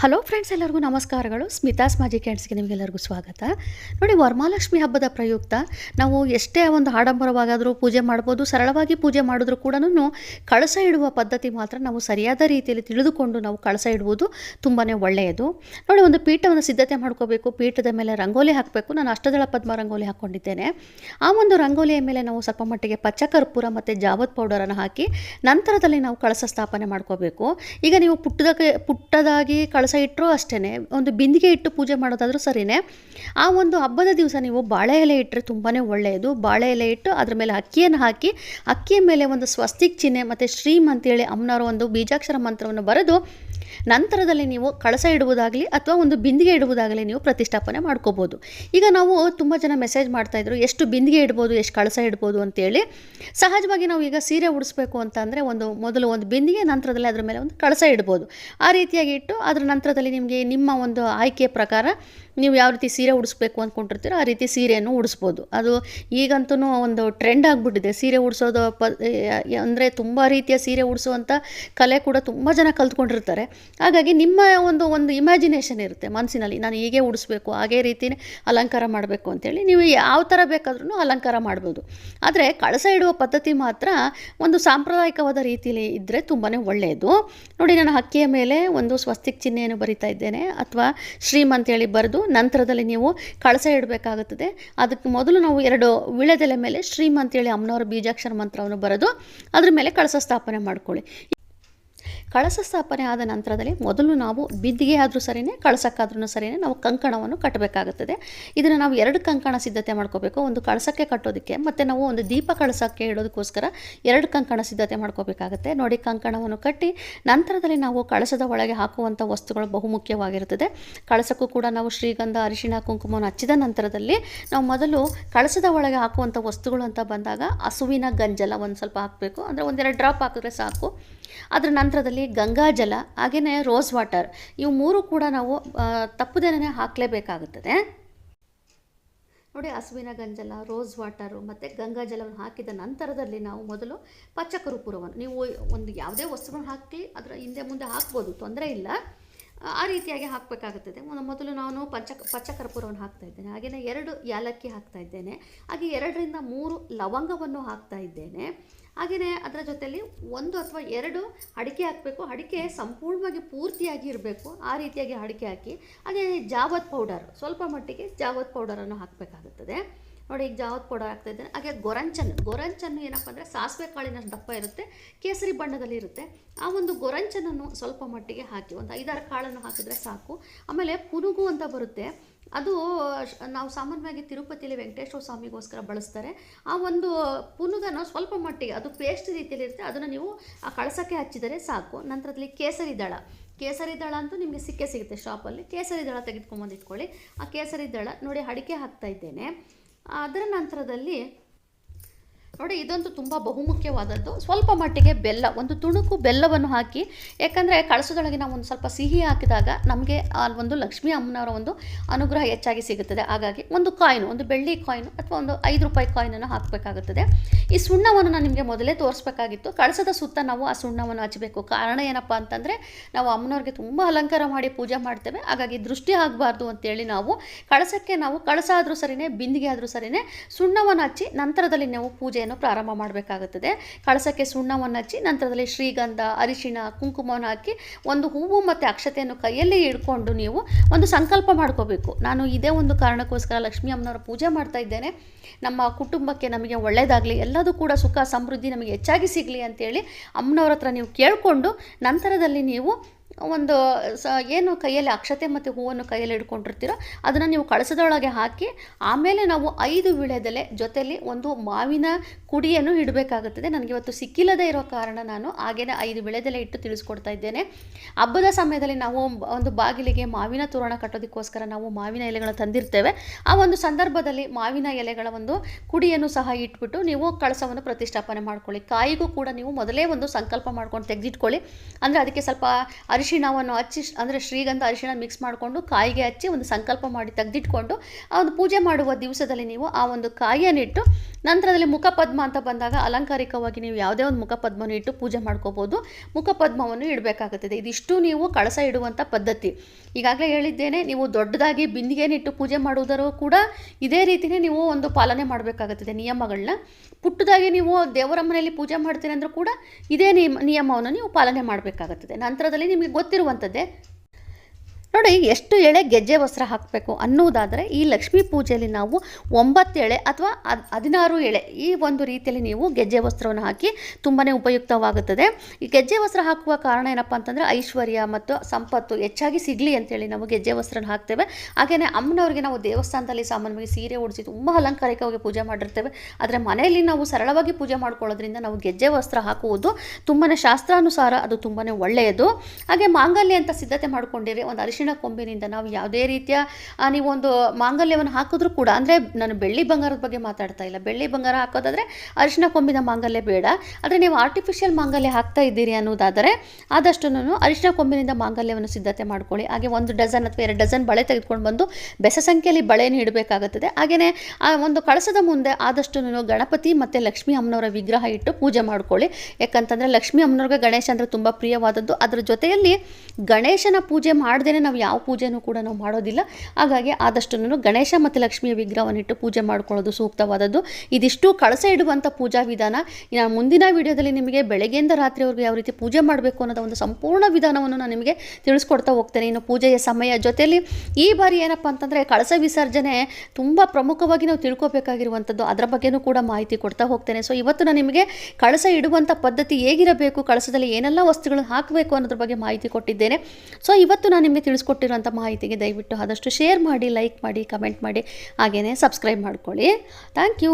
Hello friends ಎಲ್ಲರಿಗೂ ನಮಸ್ಕಾರಗಳು. ಸ್ಮಿತಾಸ್ ಮಾಜಿ ಕ್ಯಾಂಡ್ಸ್ಗೆ ನಿಮಗೆಲ್ಲರಿಗೂ ಸ್ವಾಗತ. ನೋಡಿ, ವರಮಹಾಲಕ್ಷ್ಮಿ ಹಬ್ಬದ ಪ್ರಯುಕ್ತ, ನಾವು ಎಷ್ಟೇ ಒಂದು ಆಡಂಬರವಾಗಾದರೂ ಪೂಜೆ ಮಾಡ್ಬೋದು, ಸರಳವಾಗಿ ಪೂಜೆ ಮಾಡಿದ್ರೂ ಕೂಡ ಕಳಸ ಇಡುವ ಪದ್ಧತಿ ಮಾತ್ರ ನಾವು ಸರಿಯಾದ ರೀತಿಯಲ್ಲಿ ತಿಳಿದುಕೊಂಡು ನಾವು ಕಳಸ ಇಡುವುದು ತುಂಬಾ ಒಳ್ಳೆಯದು. ನೋಡಿ, ಒಂದು ಪೀಠವನ್ನು ಸಿದ್ಧತೆ ಮಾಡ್ಕೋಬೇಕು, ಪೀಠದ ಮೇಲೆ ರಂಗೋಲಿ ಹಾಕಬೇಕು. ನಾನು ಅಷ್ಟದಳ ಪದ್ಮ ರಂಗೋಲಿ ಹಾಕ್ಕೊಂಡಿದ್ದೇನೆ. ಆ ಒಂದು ರಂಗೋಲಿಯ ಮೇಲೆ ನಾವು ಸ್ವಲ್ಪ ಮಟ್ಟಿಗೆ ಪಚ್ಚ ಕರ್ಪೂರ ಮತ್ತು ಜಾವತ್ ಪೌಡರನ್ನು ಹಾಕಿ, ನಂತರದಲ್ಲಿ ನಾವು ಕಳಸ ಸ್ಥಾಪನೆ ಮಾಡ್ಕೋಬೇಕು. ಈಗ ನೀವು ಪುಟ್ಟದಕ್ಕೆ, ಪುಟ್ಟದಾಗಿ ಕಳಸ ಇಟ್ಟರೂ ಅಷ್ಟೇ ಒಂದು ಬಿಂದಿಗೆ ಇಟ್ಟು ಪೂಜೆ ಮಾಡೋದಾದರೂ ಸರಿನೇ, ಆ ಒಂದು ಹಬ್ಬದ ದಿವಸ ನೀವು ಬಾಳೆ ಎಲೆ ಇಟ್ಟರೆ ತುಂಬಾ ಒಳ್ಳೆಯದು. ಬಾಳೆ ಎಲೆ ಇಟ್ಟು ಅದ್ರ ಮೇಲೆ ಅಕ್ಕಿಯನ್ನು ಹಾಕಿ, ಅಕ್ಕಿಯ ಮೇಲೆ ಒಂದು ಸ್ವಸ್ತಿಕ್ ಚಿಹ್ನೆ ಮತ್ತು ಶ್ರೀಮ್ ಅಂತೇಳಿ ಅಮ್ಮನವರ ಒಂದು ಬೀಜಾಕ್ಷರ ಮಂತ್ರವನ್ನು ಬರೆದು, ನಂತರದಲ್ಲಿ ನೀವು ಕಳಸ ಇಡುವುದಾಗಲಿ ಅಥವಾ ಒಂದು ಬಿಂದಿಗೆ ಇಡುವುದಾಗಲಿ ನೀವು ಪ್ರತಿಷ್ಠಾಪನೆ ಮಾಡ್ಕೋಬೋದು. ಈಗ ನಾವು ತುಂಬ ಜನ ಮೆಸೇಜ್ ಮಾಡ್ತಾಯಿದ್ರು ಎಷ್ಟು ಬಿಂದಿಗೆ ಇಡ್ಬೋದು, ಎಷ್ಟು ಕಳಸ ಇಡ್ಬೋದು ಅಂತೇಳಿ. ಸಹಜವಾಗಿ ನಾವು ಈಗ ಸೀರೆ ಉಡಿಸ್ಬೇಕು ಅಂತ ಒಂದು ಮೊದಲು ಒಂದು ಬಿಂದಿಗೆ, ನಂತರದಲ್ಲಿ ಅದರ ಮೇಲೆ ಒಂದು ಕಳಸ ಇಡ್ಬೋದು. ಆ ರೀತಿಯಾಗಿ ಇಟ್ಟು ಅದರ ನಂತರದಲ್ಲಿ ನಿಮಗೆ ನಿಮ್ಮ ಒಂದು ಆಯ್ಕೆಯ ಪ್ರಕಾರ ನೀವು ಯಾವ ರೀತಿ ಸೀರೆ ಉಡಿಸ್ಬೇಕು ಅಂದ್ಕೊಂಡಿರ್ತೀರೋ ಆ ರೀತಿ ಸೀರೆಯನ್ನು ಉಡಿಸ್ಬೋದು. ಅದು ಈಗಂತೂ ಒಂದು ಟ್ರೆಂಡ್ ಆಗಿಬಿಟ್ಟಿದೆ. ಸೀರೆ ಉಡಿಸೋದು ಪ ಅಂದರೆ ತುಂಬ ರೀತಿಯ ಸೀರೆ ಉಡಿಸುವಂಥ ಕಲೆ ಕೂಡ ತುಂಬ ಜನ ಕಲ್ತ್ಕೊಂಡಿರ್ತಾರೆ. ಹಾಗಾಗಿ ನಿಮ್ಮ ಒಂದು ಒಂದು ಇಮ್ಯಾಜಿನೇಷನ್ ಇರುತ್ತೆ ಮನಸ್ಸಿನಲ್ಲಿ ನಾನು ಹೀಗೆ ಉಡಿಸ್ಬೇಕು, ಹಾಗೇ ರೀತಿಯೇ ಅಲಂಕಾರ ಮಾಡಬೇಕು ಅಂತೇಳಿ ನೀವು ಯಾವ ಥರ ಬೇಕಾದ್ರೂ ಅಲಂಕಾರ ಮಾಡ್ಬೋದು. ಆದರೆ ಕಳಸ ಇಡುವ ಪದ್ಧತಿ ಮಾತ್ರ ಒಂದು ಸಾಂಪ್ರದಾಯಿಕವಾದ ರೀತಿಯಲ್ಲಿ ಇದ್ದರೆ ತುಂಬಾ ಒಳ್ಳೆಯದು ನೋಡಿ ನಾನು ಹಕ್ಕಿಯ ಮೇಲೆ ಒಂದು ಸ್ವಸ್ತಿಕ್ ಚಿಹ್ನೆಯನ್ನು ಬರಿತಾ ಇದ್ದೇನೆ ಅಥವಾ ಶ್ರೀಮಂತ ಹೇಳಿ ಬರೆದು ನಂತರದಲ್ಲಿ ನೀವು ಕಳಸ ಇಡಬೇಕಾಗುತ್ತದೆ. ಅದಕ್ಕೆ ಮೊದಲು ನಾವು ಎರಡು ವಿಳೆದೆಲೆ ಮೇಲೆ ಶ್ರೀಮಂತ ಹೇಳಿ ಅಮ್ಮನವರ ಬೀಜಾಕ್ಷರ ಮಂತ್ರವನ್ನು ಬರೆದು ಅದ್ರ ಮೇಲೆ ಕಳಸ ಸ್ಥಾಪನೆ ಮಾಡ್ಕೊಳ್ಳಿ. ಕಳಸ ಸ್ಥಾಪನೆ ಆದ ನಂತರದಲ್ಲಿ ಮೊದಲು ನಾವು ಬಿದ್ದಿಗೆ ಆದರೂ ಸರಿಯೇ ಕಳಸಕ್ಕಾದ್ರೂ ಸರಿಯೇ ನಾವು ಕಂಕಣವನ್ನು ಕಟ್ಟಬೇಕಾಗುತ್ತದೆ. ಇದನ್ನು ನಾವು ಎರಡು ಕಂಕಣ ಸಿದ್ಧತೆ ಮಾಡ್ಕೋಬೇಕು. ಒಂದು ಕಳಸಕ್ಕೆ ಕಟ್ಟೋದಕ್ಕೆ ಮತ್ತು ನಾವು ಒಂದು ದೀಪ ಕಳಸಕ್ಕೆ ಇಡೋದಕ್ಕೋಸ್ಕರ ಎರಡು ಕಂಕಣ ಸಿದ್ಧತೆ ಮಾಡ್ಕೋಬೇಕಾಗುತ್ತೆ. ನೋಡಿ, ಕಂಕಣವನ್ನು ಕಟ್ಟಿ ನಂತರದಲ್ಲಿ ನಾವು ಕಳಸದ ಒಳಗೆ ಹಾಕುವಂಥ ವಸ್ತುಗಳು ಬಹುಮುಖ್ಯವಾಗಿರುತ್ತದೆ. ಕಳಸಕ್ಕೂ ಕೂಡ ನಾವು ಶ್ರೀಗಂಧ, ಅರಿಶಿಣ, ಕುಂಕುಮವನ್ನು ಹಚ್ಚಿದ ನಂತರದಲ್ಲಿ ನಾವು ಮೊದಲು ಕಳಸದ ಒಳಗೆ ಹಾಕುವಂಥ ವಸ್ತುಗಳು ಅಂತ ಬಂದಾಗ ಹಸುವಿನ ಗಂಜಲ ಒಂದು ಸ್ವಲ್ಪ ಹಾಕಬೇಕು. ಅಂದರೆ ಒಂದೆರಡು ಡ್ರಾಪ್ ಹಾಕಿದ್ರೆ ಸಾಕು. ಅದರ ನಂತರದಲ್ಲಿ ಗಂಗಾಜಲ ಹಾಗೆಯೇ ರೋಸ್ ವಾಟರ್ ಇವು ಮೂರು ಕೂಡ ನಾವು ತಪ್ಪದೇನೆ ಹಾಕಲೇಬೇಕಾಗುತ್ತದೆ. ನೋಡಿ, ಹಸುವಿನ ಗಂಜಲ, ರೋಸ್ ವಾಟರು ಮತ್ತು ಗಂಗಾಜಲವನ್ನು ಹಾಕಿದ ನಂತರದಲ್ಲಿ ನಾವು ಮೊದಲು ಪಚ್ಚಕರುಪುರವನ್ನು ನೀವು ಒಂದು ಯಾವುದೇ ವಸ್ತುವನ್ನು ಹಾಕಿ ಅದರ ಹಿಂದೆ ಮುಂದೆ ಹಾಕ್ಬೋದು, ತೊಂದರೆ ಇಲ್ಲ. ಆ ರೀತಿಯಾಗಿ ಹಾಕಬೇಕಾಗುತ್ತದೆ. ಮೊದಲು ನಾನು ಪಂಚ ಪಚ್ಚಕರ್ಪೂರವನ್ನು ಹಾಕ್ತಾ ಇದ್ದೇನೆ ಹಾಗೆಯೇ ಎರಡು ಯಾಲಕ್ಕಿ ಹಾಕ್ತಾ ಇದ್ದೇನೆ, ಹಾಗೆ ಎರಡರಿಂದ ಮೂರು ಲವಂಗವನ್ನು ಹಾಕ್ತಾ ಇದ್ದೇನೆ. ಹಾಗೆಯೇ ಅದರ ಜೊತೆಯಲ್ಲಿ ಒಂದು ಅಥವಾ ಎರಡು ಅಡಿಕೆ ಹಾಕಬೇಕು. ಅಡಿಕೆ ಸಂಪೂರ್ಣವಾಗಿ ಪೂರ್ತಿಯಾಗಿ ಇರಬೇಕು. ಆ ರೀತಿಯಾಗಿ ಅಡಿಕೆ ಹಾಕಿ, ಹಾಗೆ ಜಾವತ್ ಪೌಡರ್, ಸ್ವಲ್ಪ ಮಟ್ಟಿಗೆ ಜಾವತ್ ಪೌಡರನ್ನು ಹಾಕಬೇಕಾಗುತ್ತದೆ. ನೋಡಿ, ಈಗ ಜಾವತ್ ಪೌಡರ್ ಹಾಕ್ತಾ ಇದ್ದೇನೆ. ಹಾಗೆ ಗೊರಂಚನ್ನು ಗೊರಂಚನ್ನು ಏನಪ್ಪ ಅಂದರೆ ಸಾಸಿವೆ ಕಾಳಿನ ದಪ್ಪ ಇರುತ್ತೆ, ಕೇಸರಿ ಬಣ್ಣದಲ್ಲಿ ಇರುತ್ತೆ. ಆ ಒಂದು ಗೊರಂಚನನ್ನು ಸ್ವಲ್ಪ ಮಟ್ಟಿಗೆ ಹಾಕಿ, ಒಂದು ಐದಾರು ಕಾಳನ್ನು ಹಾಕಿದ್ರೆ ಸಾಕು. ಆಮೇಲೆ ಪುನುಗು ಅಂತ ಬರುತ್ತೆ. ಅದು ನಾವು ಸಾಮಾನ್ಯವಾಗಿ ತಿರುಪತಿಯಲ್ಲಿ ವೆಂಕಟೇಶ್ವರ ಸ್ವಾಮಿಗೋಸ್ಕರ ಬಳಸ್ತಾರೆ. ಆ ಒಂದು ಪುನುಗನ ಸ್ವಲ್ಪ ಮಟ್ಟಿಗೆ, ಅದು ಪೇಸ್ಟ್ ರೀತಿಯಲ್ಲಿ ಇರುತ್ತೆ, ಅದನ್ನು ನೀವು ಆ ಕಳಸಕ್ಕೆ ಹಚ್ಚಿದರೆ ಸಾಕು. ನಂತರದಲ್ಲಿ ಕೇಸರಿ ದಳ. ಕೇಸರಿ ದಳ ಅಂತೂ ನಿಮಗೆ ಸಿಕ್ಕೇ ಸಿಗುತ್ತೆ ಶಾಪಲ್ಲಿ. ಕೇಸರಿ ದಳ ತೆಗೆದುಕೊಂಬಂದು ಇಟ್ಕೊಳ್ಳಿ ಆ ಕೇಸರಿ ದಳ ನೋಡಿ, ಅಡಿಕೆ ಹಾಕ್ತಾ ಇದ್ದೇನೆ. ಅದರ ನಂತರದಲ್ಲಿ ನೋಡಿ, ಇದಂತೂ ತುಂಬ ಬಹುಮುಖ್ಯವಾದದ್ದು. ಸ್ವಲ್ಪ ಮಟ್ಟಿಗೆ ಬೆಲ್ಲ, ಒಂದು ತುಣುಕು ಬೆಲ್ಲವನ್ನು ಹಾಕಿ, ಯಾಕಂದರೆ ಕಳಸದೊಳಗೆ ನಾವು ಒಂದು ಸ್ವಲ್ಪ ಸಿಹಿ ಹಾಕಿದಾಗ ನಮಗೆ ಒಂದು ಲಕ್ಷ್ಮೀ ಅಮ್ಮನವರ ಒಂದು ಅನುಗ್ರಹ ಹೆಚ್ಚಾಗಿ ಸಿಗುತ್ತದೆ. ಹಾಗಾಗಿ ಒಂದು ಕಾಯಿನು, ಒಂದು ಬೆಳ್ಳಿ ಕಾಯಿನು ಅಥವಾ ಒಂದು ಐದು ರೂಪಾಯಿ ಕಾಯಿನನ್ನು ಹಾಕಬೇಕಾಗುತ್ತದೆ. ಈ ಸುಣ್ಣವನ್ನು ನಾನು ನಿಮಗೆ ಮೊದಲೇ ತೋರಿಸ್ಬೇಕಾಗಿತ್ತು. ಕಳಸದ ಸುತ್ತ ನಾವು ಆ ಸುಣ್ಣವನ್ನು ಹಚ್ಚಬೇಕು ಕಾರಣ ಏನಪ್ಪ ಅಂತಂದರೆ, ನಾವು ಅಮ್ಮನವ್ರಿಗೆ ತುಂಬ ಅಲಂಕಾರ ಮಾಡಿ ಪೂಜೆ ಮಾಡ್ತೇವೆ. ಹಾಗಾಗಿ ದೃಷ್ಟಿ ಆಗಬಾರ್ದು ಅಂತೇಳಿ ನಾವು ಕಳಸಕ್ಕೆ ನಾವು ಕಳಸ ಆದರೂ ಸರಿಯೇ ಬಿಂದಿಗೆ ಆದರೂ ಸರಿಯೇ ಸುಣ್ಣವನ್ನು ಹಚ್ಚಿ ನಂತರದಲ್ಲಿ ನಾವು ಪೂಜೆಯನ್ನು ಪ್ರಾರಂಭ ಮಾಡಬೇಕಾಗುತ್ತದೆ. ಕಳಸಕ್ಕೆ ಸುಣ್ಣವನ್ನು ಹಚ್ಚಿ ನಂತರದಲ್ಲಿ ಶ್ರೀಗಂಧ, ಅರಿಶಿಣ, ಕುಂಕುಮವನ್ನು ಹಾಕಿ ಒಂದು ಹೂವು ಮತ್ತು ಅಕ್ಷತೆಯನ್ನು ಕೈಯಲ್ಲಿ ಹಿಡ್ಕೊಂಡು ನೀವು ಒಂದು ಸಂಕಲ್ಪ ಮಾಡ್ಕೋಬೇಕು. ನಾನು ಇದೇ ಒಂದು ಕಾರಣಕ್ಕೋಸ್ಕರ ಲಕ್ಷ್ಮೀ ಅಮ್ಮನವರ ಪೂಜೆ ಮಾಡ್ತಾ ಇದ್ದೇನೆ. ನಮ್ಮ ಕುಟುಂಬಕ್ಕೆ ನಮಗೆ ಒಳ್ಳೆಯದಾಗಲಿ ಎಲ್ಲದೂ ಕೂಡ ಸುಖ, ಸಮೃದ್ಧಿ ನಮಗೆ ಹೆಚ್ಚಾಗಿ ಸಿಗಲಿ ಅಂತೇಳಿ ಅಮ್ಮನವ್ರ ಹತ್ರ ನೀವು ಕೇಳಿಕೊಂಡು ನಂತರದಲ್ಲಿ ನೀವು ಒಂದು, ಸ, ಏನು ಕೈಯಲ್ಲಿ ಅಕ್ಷತೆ ಮತ್ತು ಹೂವನ್ನು ಕೈಯಲ್ಲಿ ಹಿಡ್ಕೊಂಡಿರ್ತೀರೋ ಅದನ್ನು ನೀವು ಕಳಸದೊಳಗೆ ಹಾಕಿ, ಆಮೇಲೆ ನಾವು ಐದು ವಿಳೆದೆಲೆ ಜೊತೆಯಲ್ಲಿ ಒಂದು ಮಾವಿನ ಕುಡಿಯನ್ನು ಇಡಬೇಕಾಗುತ್ತದೆ. ನನಗೆ ಇವತ್ತು ಸಿಕ್ಕಿಲ್ಲದೆ ಇರೋ ಕಾರಣ ನಾನು ಹಾಗೇನೆ ಐದು ವಿಳೆದೆಲೆ ಇಟ್ಟು ತಿಳಿಸ್ಕೊಡ್ತಾ ಇದ್ದೇನೆ. ಹಬ್ಬದ ಸಮಯದಲ್ಲಿ ನಾವು ಒಂದು ಬಾಗಿಲಿಗೆ ಮಾವಿನ ತೋರಣ ಕಟ್ಟೋದಕ್ಕೋಸ್ಕರ ನಾವು ಮಾವಿನ ಎಲೆಗಳನ್ನು ತಂದಿರ್ತೇವೆ. ಆ ಒಂದು ಸಂದರ್ಭದಲ್ಲಿ ಮಾವಿನ ಎಲೆಗಳ ಒಂದು ಕುಡಿಯನ್ನು ಸಹ ಇಟ್ಬಿಟ್ಟು ನೀವು ಕಳಸವನ್ನು ಪ್ರತಿಷ್ಠಾಪನೆ ಮಾಡ್ಕೊಳ್ಳಿ. ಕಾಯಿಗೂ ಕೂಡ ನೀವು ಮೊದಲೇ ಒಂದು ಸಂಕಲ್ಪ ಮಾಡ್ಕೊಂಡು ತೆಗೆದಿಟ್ಕೊಳ್ಳಿ. ಅಂದರೆ ಅದಕ್ಕೆ ಸ್ವಲ್ಪ ಅರಿಶಿನ ಅರಿಶಿಣವನ್ನು ಹಚ್ಚಿ ಅಂದರೆ ಶ್ರೀಗಂಧ ಅರಿಶಿಣ ಮಿಕ್ಸ್ ಮಾಡಿಕೊಂಡು ಕಾಯಿಗೆ ಹಚ್ಚಿ ಒಂದು ಸಂಕಲ್ಪ ಮಾಡಿ ತೆಗೆದಿಟ್ಕೊಂಡು ಆ ಒಂದು ಪೂಜೆ ಮಾಡುವ ದಿವಸದಲ್ಲಿ ನೀವು ಆ ಒಂದು ಕಾಯಿಯನ್ನಿಟ್ಟು ನಂತರದಲ್ಲಿ ಮುಖಪದ್ಮ ಅಂತ ಬಂದಾಗ ಅಲಂಕಾರಿಕವಾಗಿ ನೀವು ಯಾವುದೇ ಒಂದು ಮುಖಪದ್ಮವನ್ನು ಇಟ್ಟು ಪೂಜೆ ಮಾಡ್ಕೋಬೋದು. ಮುಖಪದ್ಮವನ್ನು ಇಡಬೇಕಾಗುತ್ತದೆ. ಇದಿಷ್ಟು ನೀವು ಕಳಸ ಇಡುವಂಥ ಪದ್ಧತಿ. ಈಗಾಗಲೇ ಹೇಳಿದ್ದೇನೆ, ನೀವು ದೊಡ್ಡದಾಗಿ ಬಿಂದಿಗೆನಿಟ್ಟು ಪೂಜೆ ಮಾಡುವುದರ ಕೂಡ ಇದೇ ರೀತಿಯೇ ನೀವು ಒಂದು ಪಾಲನೆ ಮಾಡಬೇಕಾಗುತ್ತದೆ ನಿಯಮಗಳನ್ನ. ಪುಟ್ಟದಾಗಿ ನೀವು ದೇವರ ಮನೆಯಲ್ಲಿ ಪೂಜೆ ಮಾಡ್ತೀನಿ ಅಂದರೂ ಕೂಡ ಇದೇ ನಿಯಮ ನಿಯಮವನ್ನು ನೀವು ಪಾಲನೆ ಮಾಡಬೇಕಾಗುತ್ತದೆ. ನಂತರದಲ್ಲಿ ನಿಮಗೆ ಗೊತ್ತಿರುವಂಥದ್ದೇ ನೋಡಿ, ಎಷ್ಟು ಎಳೆ ಗೆಜ್ಜೆ ವಸ್ತ್ರ ಹಾಕಬೇಕು ಅನ್ನೋದಾದರೆ ಈ ಲಕ್ಷ್ಮೀ ಪೂಜೆಯಲ್ಲಿ ನಾವು ಒಂಬತ್ತು ಎಳೆ ಅಥವಾ ಹದ್, ಹದಿನಾರು ಎಳೆ ಈ ಒಂದು ರೀತಿಯಲ್ಲಿ ನೀವು ಗೆಜ್ಜೆ ವಸ್ತ್ರವನ್ನು ಹಾಕಿ ತುಂಬಾ ಉಪಯುಕ್ತವಾಗುತ್ತದೆ. ಈ ಗೆಜ್ಜೆ ವಸ್ತ್ರ ಹಾಕುವ ಕಾರಣ ಏನಪ್ಪ ಅಂತಂದರೆ, ಐಶ್ವರ್ಯ ಮತ್ತು ಸಂಪತ್ತು ಹೆಚ್ಚಾಗಿ ಸಿಗಲಿ ಅಂತೇಳಿ ನಾವು ಗೆಜ್ಜೆ ವಸ್ತ್ರನ ಹಾಕ್ತೇವೆ. ಹಾಗೆಯೇ ಅಮ್ಮನವ್ರಿಗೆ ನಾವು ದೇವಸ್ಥಾನದಲ್ಲಿ ಸಾಮಾನ್ಯವಾಗಿ ಸೀರೆ ಉಡಿಸಿ ತುಂಬ ಅಲಂಕಾರಿಕವಾಗಿ ಪೂಜೆ ಮಾಡಿರ್ತೇವೆ. ಆದರೆ ಮನೆಯಲ್ಲಿ ನಾವು ಸರಳವಾಗಿ ಪೂಜೆ ಮಾಡ್ಕೊಳ್ಳೋದ್ರಿಂದ ನಾವು ಗೆಜ್ಜೆ ವಸ್ತ್ರ ಹಾಕುವುದು ತುಂಬಾ ಶಾಸ್ತ್ರಾನುಸಾರ ಅದು ತುಂಬಾ ಒಳ್ಳೆಯದು. ಹಾಗೆ ಮಾಂಗಲ್ಯ ಅಂತ ಸಿದ್ಧತೆ ಮಾಡ್ಕೊಂಡಿರಿ, ಒಂದು ಅರಿಶಿಣ ಕೊಂಬಿನಿಂದ ನಾವು ಯಾವುದೇ ರೀತಿಯ ನೀವೊಂದು ಮಾಂಗಲ್ಯವನ್ನು ಹಾಕಿದ್ರೂ ಕೂಡ, ಅಂದರೆ ನಾನು ಬೆಳ್ಳಿ ಬಂಗಾರದ ಬಗ್ಗೆ ಮಾತಾಡ್ತಾ ಇಲ್ಲ. ಬೆಳ್ಳಿ ಬಂಗಾರ ಹಾಕೋದಾದರೆ ಅರಿಶಿನ ಕೊಂಬಿನ ಮಾಂಗಲ್ಯ ಬೇಡ. ಆದರೆ ನೀವು ಆರ್ಟಿಫಿಷಿಯಲ್ ಮಾಂಗಲ್ಯ ಹಾಕ್ತಾ ಇದ್ದೀರಿ ಅನ್ನೋದಾದರೆ ಆದಷ್ಟು ಅರಿಶಿನ ಕೊಂಬಿನಿಂದ ಮಾಂಗಲ್ಯವನ್ನು ಸಿದ್ಧತೆ ಮಾಡ್ಕೊಳ್ಳಿ. ಹಾಗೆ ಒಂದು ಡಜನ್ ಅಥವಾ ಎರಡು ಡಜನ್ ಬಳೆ ತೆಗೆದುಕೊಂಡು ಬಂದು ಬೆಸ ಸಂಖ್ಯೆಯಲ್ಲಿ ಬಳೆಯನ್ನು ಇಡಬೇಕಾಗುತ್ತದೆ. ಹಾಗೆಯೇ, ಆ, ಒಂದು ಕಳಸದ ಮುಂದೆ ಆದಷ್ಟು ಗಣಪತಿ ಮತ್ತು ಲಕ್ಷ್ಮೀ ಅಮ್ಮನವರ ವಿಗ್ರಹ ಇಟ್ಟು ಪೂಜೆ ಮಾಡ್ಕೊಳ್ಳಿ. ಯಾಕಂತಂದರೆ ಲಕ್ಷ್ಮೀ ಅಮ್ಮನವ್ರಿಗೆ ಗಣೇಶ ಅಂದರೆ ತುಂಬ ಪ್ರಿಯವಾದದ್ದು. ಅದರ ಜೊತೆಯಲ್ಲಿ ಗಣೇಶನ ಪೂಜೆ ಮಾಡ್ದೇ ನಾವು ಯಾವ ಪೂಜೆನೂ ಕೂಡ ನಾವು ಮಾಡೋದಿಲ್ಲ. ಹಾಗಾಗಿ ಆದಷ್ಟು ಗಣೇಶ ಮತ್ತು ಲಕ್ಷ್ಮಿಯ ವಿಗ್ರಹವನ್ನು ಇಟ್ಟು ಪೂಜೆ ಮಾಡ್ಕೊಳ್ಳೋದು ಸೂಕ್ತವಾದದ್ದು. ಇದಿಷ್ಟು ಕಳಸ ಇಡುವಂಥ ಪೂಜಾ ವಿಧಾನ. ನಾನು ಮುಂದಿನ ವಿಡಿಯೋದಲ್ಲಿ ನಿಮಗೆ ಬೆಳಗ್ಗೆಯಿಂದ ರಾತ್ರಿವರೆಗೂ ಯಾವ ರೀತಿ ಪೂಜೆ ಮಾಡಬೇಕು ಅನ್ನೋದ ಒಂದು ಸಂಪೂರ್ಣ ವಿಧಾನವನ್ನು ನಾನು ನಿಮಗೆ ತಿಳಿಸ್ಕೊಡ್ತಾ ಹೋಗ್ತೇನೆ. ಇನ್ನು ಪೂಜೆಯ ಸಮಯ ಜೊತೆಯಲ್ಲಿ ಈ ಬಾರಿ ಏನಪ್ಪ ಅಂತಂದರೆ ಕಳಸ ವಿಸರ್ಜನೆ ತುಂಬ ಪ್ರಮುಖವಾಗಿ ನಾವು ತಿಳ್ಕೊಬೇಕಾಗಿರುವಂಥದ್ದು. ಅದರ ಬಗ್ಗೆನೂ ಕೂಡ ಮಾಹಿತಿ ಕೊಡ್ತಾ ಹೋಗ್ತೇನೆ. ಸೊ ಇವತ್ತು ನಾನು ನಿಮಗೆ ಕಳಸ ಇಡುವಂಥ ಪದ್ಧತಿ ಹೇಗಿರಬೇಕು, ಕಳಸದಲ್ಲಿ ಏನೆಲ್ಲ ವಸ್ತುಗಳನ್ನು ಹಾಕಬೇಕು ಅನ್ನೋದ್ರ ಬಗ್ಗೆ ಮಾಹಿತಿ ಕೊಟ್ಟಿದ್ದೇನೆ. ಸೊ ಇವತ್ತು ನಾನು ನಿಮಗೆ ತಿಳಿಸ್ಕೊಟ್ಟಿರುವಂಥ ಮಾಹಿತಿಗೆ ದಯವಿಟ್ಟು ಆದಷ್ಟು ಶೇರ್ ಮಾಡಿ ಲೈಕ್ ಮಾಡಿ ಕಮೆಂಟ್ ಮಾಡಿ ಹಾಗೆಯೇ ಸಬ್ಸ್ಕ್ರೈಬ್ ಮಾಡ್ಕೊಳ್ಳಿ. Thank you